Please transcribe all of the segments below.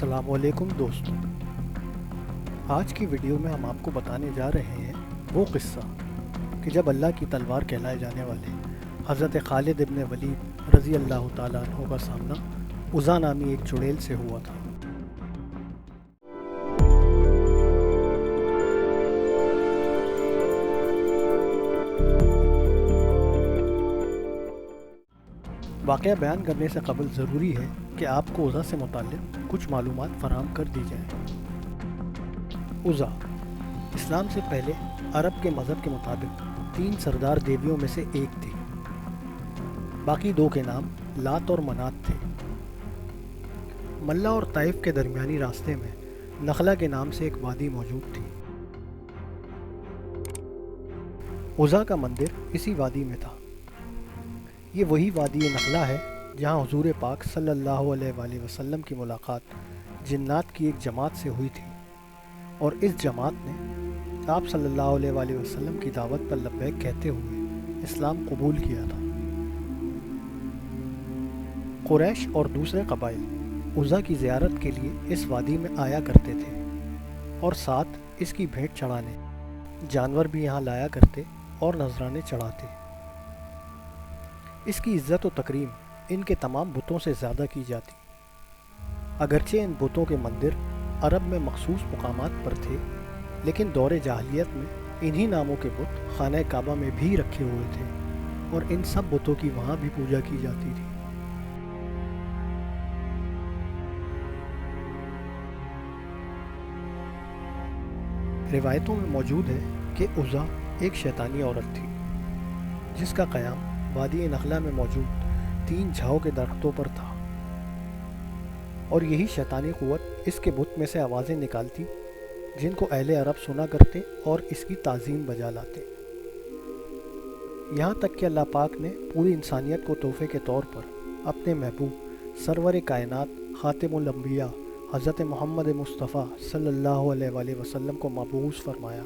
असलकुम दोस्तों। आज की वीडियो में हम आपको बताने जा रहे हैं वो किस्सा कि जब अल्लाह की तलवार कहलाए जाने वाले हज़रत खालिद इबन वलीद रज़ी अल्लाह तु का सामना उज़ा नामी एक चुड़ैल से हुआ था। वाक़ बयान करने से कबल ज़रूरी है कि आपको उज़ा से मुतल कुछ मालूम फ़राम कर दी जाए। उज़ा, इस्लाम से पहले अरब के मज़हब के मुताबिक तीन सरदार देवियों में से एक थी। बाकी दो के नाम लात और मनात थे। मल्ला और ताइफ के दरमियानी रास्ते में नखला के नाम से एक वादी मौजूद थी। उज़ा का मंदिर इसी वादी में था। ये वही वादी नखला है जहाँ हजूर पाक सल्लल्लाहु अलैहि वसल्लम की मुलाकात जन्नात की एक जमात से हुई थी। और इस जमात ने आप सल्लल्लाहु अलैहि वसल्लम की दावत पर लब्बैक कहते हुए इस्लाम कबूल किया था। कुरैश और दूसरे कबाइल उज़ा की ज़ियारत के लिए इस वादी में आया करते थे और साथ इसकी भेंट चढ़ाने, जानवर भी यहाँ लाया करते और नजराने चढ़ाते। इसकी इज़्ज़त व तकरीम इनके तमाम बुतों से ज़्यादा की जाती। अगरचे इन बुतों के मंदिर अरब में मखसूस मकाम पर थे, लेकिन दौरे जाहलीत में इन्हीं नामों के बुत खाना काबा में भी रखे हुए थे और इन सब बुतों की वहाँ भी पूजा की जाती थी। रिवायतों में मौजूद है कि उज़ा एक शैतानी औरत थी, जिसका क़याम वादी नखला में मौजूद तीन झाओ के दरख्तों पर था। और यही शैतानी क़ुवत इसके बुत में से आवाज़ें निकालती, जिनको अहले अरब सुना करते और इसकी ताज़ीम बजा लाते। यहाँ तक कि अल्लाह पाक ने पूरी इंसानियत को तोहफे के तौर पर अपने महबूब, सरवर कायनात ख़ातमबिया हज़रत मोहम्मद मुस्तफ़ा सल्लल्लाहु अलैहि वसल्लम को मबूस फरमाया।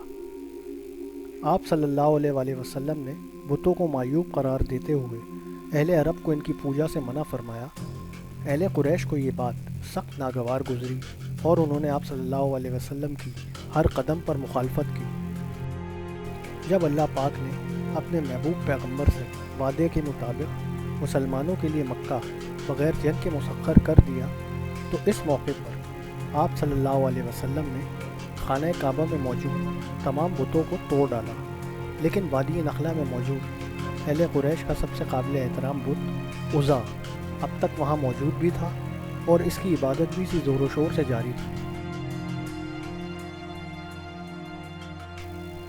आप सल्लल्लाहु अलैहि वसल्लम ने बुतों को मायूब करार देते हुए अहले अरब को इनकी पूजा से मना फरमाया। अहले कुरैश को ये बात सख्त नागवार गुजरी और उन्होंने आप सल्लल्लाहु अलैहि वसल्लम की हर कदम पर मुखालफत की। जब अल्लाह पाक ने अपने महबूब पैगंबर से वादे के मुताबिक मुसलमानों के लिए मक्का बग़ैर जंग के मुसखर कर दिया तो इस मौके पर आप सल्लल्लाहु अलैहि वसल्लम ने खाना काबा में मौजूद तमाम बुतों को तोड़ डाला। लेकिन वादी नखला में मौजूद। अहल कुरैश का सबसे काबिल एहतराम बुत उज़ा अब तक वहाँ मौजूद भी था और इसकी इबादत भी इसी ज़ोर शोर से जारी थी।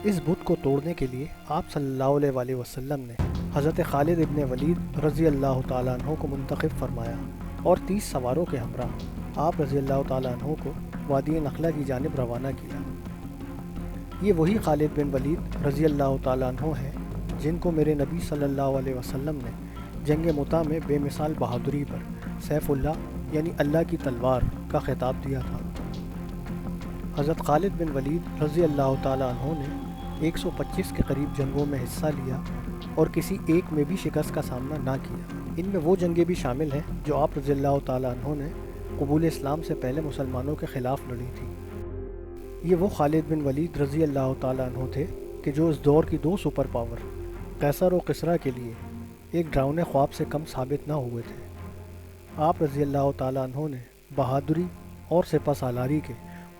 इस बुत को तोड़ने के लिए आप सल्लल्लाहु अलैहि ने हज़रत खालिद इबन वलीद रज़ी अल्लाह तु को मुंतखब फरमाया और तीस सवारों के हमरा आप रज़ी अल्लाह तु को वादी नखला की जानब रवाना किया। ये वही खालिद बिन वलीद रज़ी अल्लाह तु हैं, जिनको मेरे नबी सल्लल्लाहु अलैहि वसल्लम ने जंग मुता में बेमिसाल बहादुरी पर सैफुल्ला यानी अल्लाह की तलवार का ख़िताब दिया था। हज़रत खालिद बिन वलीद रज़ी अल्लाह तु ने 125 के करीब जंगों में हिस्सा लिया और किसी एक में भी शिकस्त का सामना ना किया। इनमें वो जंगें भी शामिल हैं जो आप रज़ी अल्लाह तु ने कबूल इस्लाम से पहले मुसलमानों के ख़िलाफ़ लड़ी थी। ये वो खालिद बिन वलीद रज़ी अल्लाह तु थे कि जो इस दौर की दो सुपर पावर, कैसर व कसरा के लिए एक ड्राउने ख्वाब से कम साबित ना हुए थे। आप रज़ी अल्लाह तु ने बहादुरी और सिपा सालारी के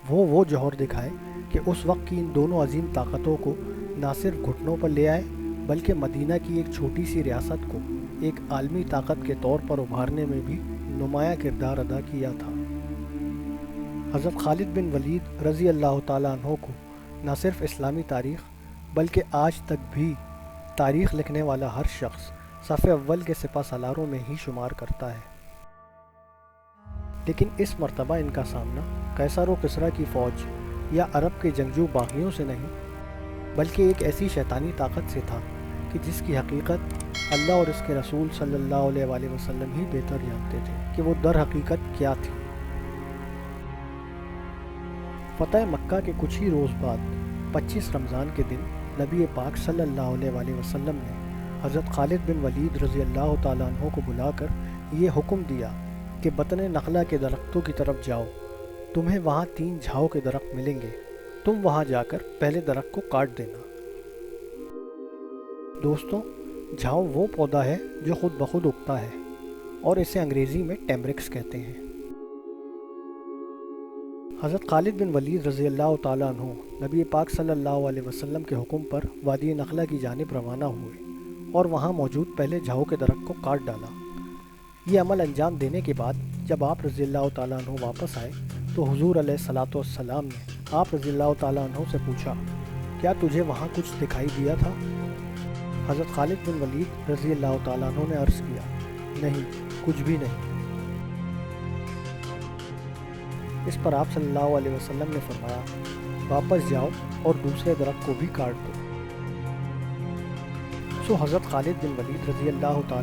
वो वो जौहर दिखाए कि उस वक्त की इन दोनों अजीम ताकतों को ना सिर्फ़ घुटनों पर ले आए, बल्कि मदीना की एक छोटी सी रियासत को एक आलमी ताकत के तौर पर उभारने में भी नुमाया किरदार अदा किया था। हज़रत खालिद बिन वलीद रज़ी अल्लाह तु को न सिर्फ़ इस्लामी तारीख़, बल्कि आज तक भी तारीख़ लिखने वाला हर शख्स सफ़े अव्वल के सिपा सलारों में ही शुमार करता है। लेकिन इस मरतबा इनका सामना कैसर कसरा की फ़ौज या अरब के जंगजू बागियों से नहीं, बल्कि एक ऐसी शैतानी ताकत से था कि जिसकी हकीकत अल्लाह और इसके रसूल सल्लल्लाहु अलैहि वसल्लम ही बेहतर जानते थे कि वो दर हकीकत क्या थी। फ़तेह मक्का के कुछ ही रोज़ बाद 25 रमज़ान के दिन, नबी पाक सल्लल्लाहु अलैहि वसल्लम ने हज़रत खालिद बिन वलीद रज़ी अल्लाह तु को बुलाकर ये हुक्म दिया कि बतन नखला के दरख्तों की तरफ़ जाओ। तुम्हें वहाँ तीन झाओ के दरख्त मिलेंगे। तुम वहाँ जाकर पहले दरख्त को काट देना। दोस्तों, झाओ वो पौधा है जो खुद ब खुद उगता है और इसे अंग्रेज़ी में टेमरिक्स कहते हैं। हज़रत खालिद बिन वलीद रज़ी अल्लाह नबी पाक सल्लल्लाहु अलैहि वसल्लम के हुक्म पर वादी नखला की जानब रवाना हुए और वहाँ मौजूद पहले झाओ के दरख्त को काट डाला। ये अमल अंजाम देने के बाद जब आप रज़ी अल्लाह वापस आए तो हुजूर सलाम ने आप रज़ी अल्लाह से पूछा, क्या तुझे वहाँ कुछ दिखाई दिया था? हज़रत खालिद बिन वलीद रज़ी अल्लाह तु ने अर्ज़ किया, नहीं, कुछ भी नहीं। इस पर आप सल्लल्लाहु अलैहि वसल्लम ने फरमाया, वापस जाओ और दूसरे दरख्त को भी काट दो। सो हज़रत खालिद बिन वलीद रज़ी अल्लाह तु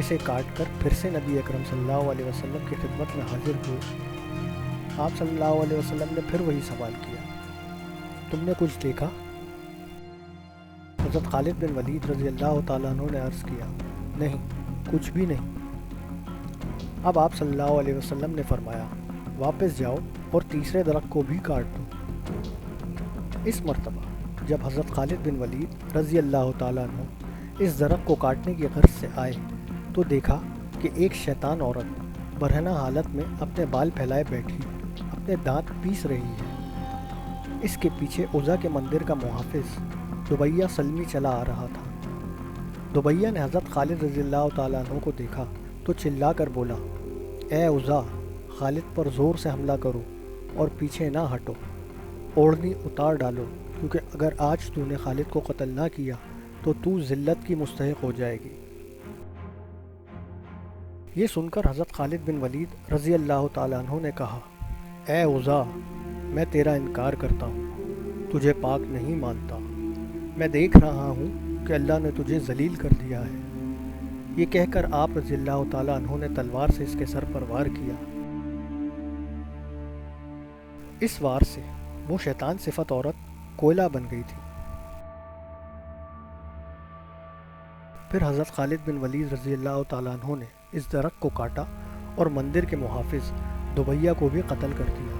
इसे काट कर फिर से नबी अकरम सल्लल्लाहु अलैहि वसल्लम की खिदमत में हाजिर हुए। आप सल्लल्लाहु अलैहि वसल्लम ने फिर वही सवाल किया, तुमने कुछ देखा? हज़रत खालिद बिन वलीद रज़ी अल्लाह तु ने अर्ज़ किया, नहीं, कुछ भी नहीं। अब आप सल्लल्लाहु अलैहि वसल्लम ने फरमाया वापस जाओ और तीसरे दरख्त को भी काट दो। इस मरतबा, जब हज़रत खालिद बिन वलीद रज़ी अल्लाह तु इस दरख्त को काटने की गर्ज से आए तो देखा कि एक शैतान औरत बरहना हालत में अपने बाल फैलाए बैठी, अपने दांत पीस रही है। इसके पीछे उज़ा के मंदिर का मुहाफिज दुबैया सलमी चला आ रहा था। दुबैया ने हज़रत खालिद रज़ी अल्लाह तु को देखा तो चिल्ला कर बोला, ए उज़ा खालिद पर ज़ोर से हमला करो और पीछे ना हटो। ओढ़नी उतार डालो, क्योंकि अगर आज तूने खालिद को कत्ल ना किया तो तू ज़िल्लत की मुस्तक हो जाएगी। ये सुनकर हज़रत खालिद बिन वलीद रज़ी अल्लाह तु ने कहा, ए उज़ा, मैं तेरा इनकार करता हूँ। तुझे पाक नहीं मानता। मैं देख रहा हूँ कि अल्लाह ने तुझे जलील कर दिया है। ये कहकर आप रज़ी अल्लाह तु ने तलवार से इसके सर पर वार किया। इस वार से वो शैतान सिफत औरत कोयला बन गई थी। फिर हज़रत खालिद बिन वलीद रज़ी अल्लाह ने इस दरख्त को काटा और मंदिर के मुहाफिज दुबैया को भी कत्ल कर दिया।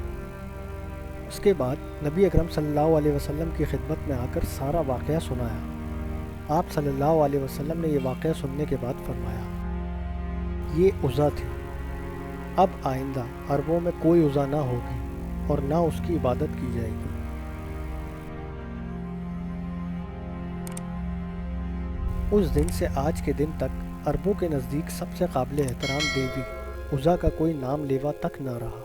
उसके बाद नबी अकरम सल्लल्लाहु अलैहि वसल्लम की खिदमत में आकर सारा वाक़ सुनाया। आप सल्लल्लाहु अलैहि वसल्लम ने यह वाक़ सुनने के बाद फरमाया, ये उज़ा थी। अब आइंदा अरबों में कोई उज़ा ना होगी। और ना उसकी इबादत की जाएगी। उस दिन से आज के दिन तक अरबों के नज़दीक सबसे काबिल एहतराम देवी उज़ा का कोई नाम लेवा तक न रहा।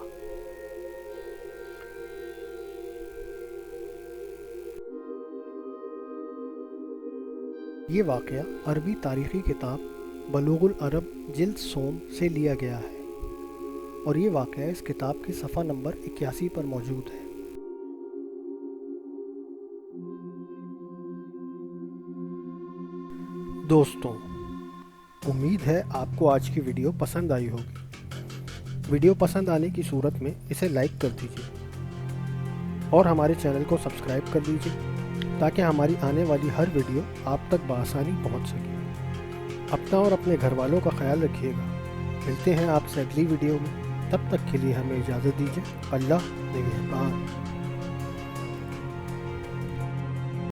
ये वाक़ अरबी तारीख़ी किताब बलूगुल अरब जिल्द सोम से लिया गया है। और ये वाक़ इस किताब के सफ़ा नंबर इक्यासी पर मौजूद है। दोस्तों, उम्मीद है आपको आज की वीडियो पसंद आई होगी। वीडियो पसंद आने की सूरत में इसे लाइक कर दीजिए और हमारे चैनल को सब्सक्राइब कर दीजिए ताकि हमारी आने वाली हर वीडियो आप तक बसानी पहुँच सके। अपना और अपने घर वालों का ख्याल रखिएगा। मिलते हैं आपसे अगली वीडियो में। तब तक के लिए हमें इजाज़त दीजिए। अल्लाह निगहबान